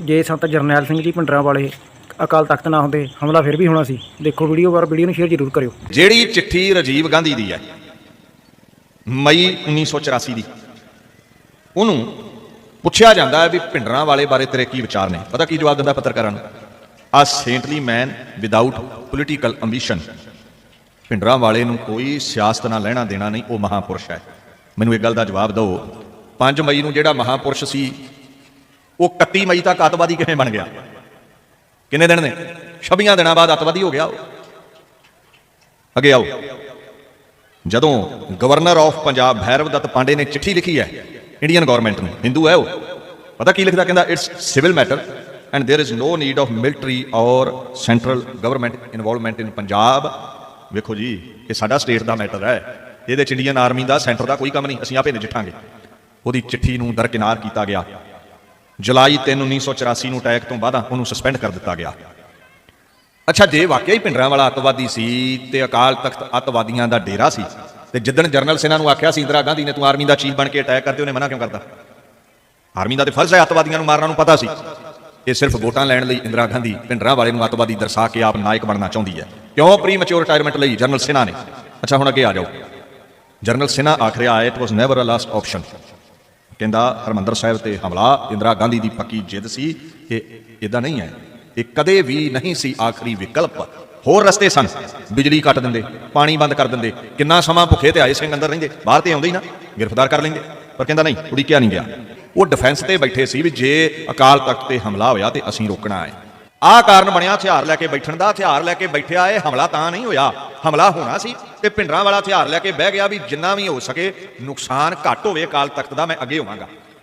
ਜੇ ਸੰਤ ਜਰਨੈਲ ਸਿੰਘ ਜੀ ਭਿੰਡਰਾਂ ਵਾਲੇ ਅਕਾਲ ਤਖਤ ਨਾ ਹੁੰਦੇ, ਹਮਲਾ ਫਿਰ ਵੀ ਹੋਣਾ ਸੀ। ਦੇਖੋ ਵੀਡੀਓ ਵਾਰ ਵੀਡੀਓ ਨੂੰ ਸ਼ੇਅਰ ਜ਼ਰੂਰ ਕਰਿਓ। ਜਿਹੜੀ ਚਿੱਠੀ ਰਾਜੀਵ ਗਾਂਧੀ ਦੀ ਹੈ, ਮਈ 1984 ਦੀ, ਉਹਨੂੰ ਪੁੱਛਿਆ ਜਾਂਦਾ ਹੈ ਵੀ ਭਿੰਡਰਾਂ ਵਾਲੇ ਬਾਰੇ ਤੇਰੇ ਕੀ ਵਿਚਾਰ ਨੇ? ਪਤਾ ਕੀ ਜਵਾਬ ਦਿੰਦਾ ਪੱਤਰਕਾਰਾਂ ਨੂੰ? ਆ saintly man without political ambition Bhindranwale ਨੂੰ ਕੋਈ ਸਿਆਸਤ ਨਾਲ ਲੈਣਾ ਦੇਣਾ ਨਹੀਂ, ਉਹ ਮਹਾਪੁਰਸ਼ ਹੈ। ਮੈਨੂੰ ਇੱਕ ਗੱਲ ਦਾ ਜਵਾਬ ਦਿਓ। 5 ਮਈ ਨੂੰ ਜਿਹੜਾ ਮਹਾਪੁਰਸ਼ ਸੀ ਉਹ 31 ਮਈ ਤੱਕ ਅੱਤਵਾਦੀ ਕਿਵੇਂ ਬਣ ਗਿਆ ਕਿੰਨੇ ਦਿਨ ਨੇ 26 ਦਿਨਾਂ ਬਾਅਦ ਅੱਤਵਾਦੀ ਹੋ ਗਿਆ ਉਹ ਅੱਗੇ ਆਓ ਜਦੋਂ ਗਵਰਨਰ ਆਫ ਪੰਜਾਬ ਭੈਰਵ ਦੱਤ ਪਾਂਡੇ ਨੇ ਚਿੱਠੀ ਲਿਖੀ ਹੈ ਇੰਡੀਅਨ ਗਵਰਨਮੈਂਟ ਨੂੰ ਹਿੰਦੂ ਹੈ ਉਹ ਪਤਾ ਕੀ ਲਿਖਦਾ ਕਹਿੰਦਾ it's civil matter and there is no need of military or central government involvement in Punjab ਵੇਖੋ ਜੀ ਇਹ ਸਾਡਾ ਸਟੇਟ ਦਾ ਮੈਟਰ ਹੈ ਇਹਦੇ ਚ ਇੰਡੀਅਨ ਆਰਮੀ ਦਾ ਸੈਂਟਰ ਦਾ ਕੋਈ ਕੰਮ ਨਹੀਂ ਅਸੀਂ ਆਪੇ ਨਜਿੱਠਾਂਗੇ ਉਹਦੀ ਚਿੱਠੀ ਨੂੰ ਦਰਕਿਨਾਰ ਕੀਤਾ ਗਿਆ ਜੁਲਾਈ 3 1984 ਨੂੰ ਅਟੈਕ ਤੋਂ ਬਾਅਦ ਉਹਨੂੰ ਸਸਪੈਂਡ ਕਰ ਦਿੱਤਾ ਗਿਆ। ਅੱਛਾ, ਜੇ ਵਾਕਿਆ ਹੀ ਭਿੰਡਰਾਂ ਵਾਲਾ ਅੱਤਵਾਦੀ ਸੀ ਤੇ ਅਕਾਲ ਤਖਤ ਅੱਤਵਾਦੀਆਂ ਦਾ ਡੇਰਾ ਸੀ, ਤੇ ਜਿੱਦਣ ਜਰਨਲ ਸੈਨਾ ਨੂੰ ਆਖਿਆ ਸੀ, ਇੰਦਰਾ ਗਾਂਧੀ ਨੇ ਤੂੰ ਆਰਮੀ ਦਾ ਚੀਫ ਬਣ ਕੇ ਅਟੈਕ ਕਰਦੇ, ਉਹਨੇ ਮਨਾ ਕਿਉਂ ਕਰਦਾ ਆਰਮੀ ਦਾ ਤੇ ਫਰਜ਼ ਹੈ ਅੱਤਵਾਦੀਆਂ ਨੂੰ ਮਾਰਨਾ ਨੂੰ ਪਤਾ ਸੀ। ਇਹ ਸਿਰਫ ਵੋਟਾਂ ਲੈਣ ਲਈ ਇੰਦਰਾ ਗਾਂਧੀ ਭਿੰਡਰਾਂ ਵਾਲੇ ਨੂੰ ਅੱਤਵਾਦੀ ਦਰਸਾ ਕੇ ਆਪ ਨਾਇਕ ਬਣਨਾ ਚਾਹੁੰਦੀ ਹੈ। ਕਿਉਂ? ਪ੍ਰੀ ਮੈਚੁਰ ਰਿਟਾਇਰਮੈਂਟ ਲਈ ਜਰਨਲ ਸੈਨਾ ਨੇ। ਅੱਛਾ, ਹੁਣ ਅੱਗੇ ਆ ਜਾਓ। ਜਰਨਲ ਸੈਨਾ ਆਖ ਰਿਹਾ it was never a last option ਕਹਿੰਦਾ, ਹਰਮੰਦਰ ਸਾਹਿਬ ਤੇ ਹਮਲਾ, ਇੰਦਰਾ ਗਾਂਧੀ ਦੀ ਪੱਕੀ ਜਿੱਦ ਸੀ ਇਹ ਇਦਾਂ ਨਹੀਂ ਹੈ। ਇਹ ਕਦੇ ਵੀ ਨਹੀਂ ਸੀ ਆਖਰੀ ਵਿਕਲਪ। ਹੋਰ ਰਸਤੇ ਸਨ। ਬਿਜਲੀ ਕੱਟ ਦਿੰਦੇ, ਪਾਣੀ ਬੰਦ ਕਰ ਦਿੰਦੇ। ਕਿੰਨਾ ਸਮਾਂ ਭੁੱਖੇ ਤੇ ਆਏ ਸਿੰਘ ਅੰਦਰ ਰਹਿੰਦੇ? ਬਾਹਰ ਤੇ ਆਉਂਦੇ ਹੀ ਨਾ। ਗ੍ਰਿਫਤਾਰ ਕਰ ਲੈਂਦੇ। ਪਰ ਕਹਿੰਦਾ ਨਹੀਂ ਉਡੀਕਿਆ ਨਹੀਂ ਗਿਆ। ਉਹ ਡਿਫੈਂਸ ਤੇ ਬੈਠੇ ਸੀ ਵੀ ਜੇ ਅਕਾਲ ਤਖਤ ਤੇ ਹਮਲਾ ਹੋਇਆ ਤੇ ਅਸੀਂ ਰੋਕਣਾ ਹੈ। ਆਹ ਕਾਰਨ ਬਣਿਆ, ਹਥਿਆਰ ਲੈ ਕੇ ਬੈਠਣ ਦਾ। ਹਥਿਆਰ ਲੈ ਕੇ ਬੈਠਿਆ ਇਹ ਹਮਲਾ ਤਾਂ ਨਹੀਂ ਹੋਇਆ। ਹਮਲਾ ਹੋਣਾ ਸੀ ਤੇ ਭਿੰਡਰਾਂ ਵਾਲਾ ਹਥਿਆਰ ਲੈ ਕੇ ਬਹਿ ਗਿਆ ਵੀ ਜਿੰਨਾ ਵੀ ਹੋ ਸਕੇ, ਨੁਕਸਾਨ ਘੱਟ ਹੋਵੇ ਅਕਾਲ ਤਖਤ ਦਾ, ਮੈਂ ਅੱਗੇ ਹੋਵਾਂਗਾ।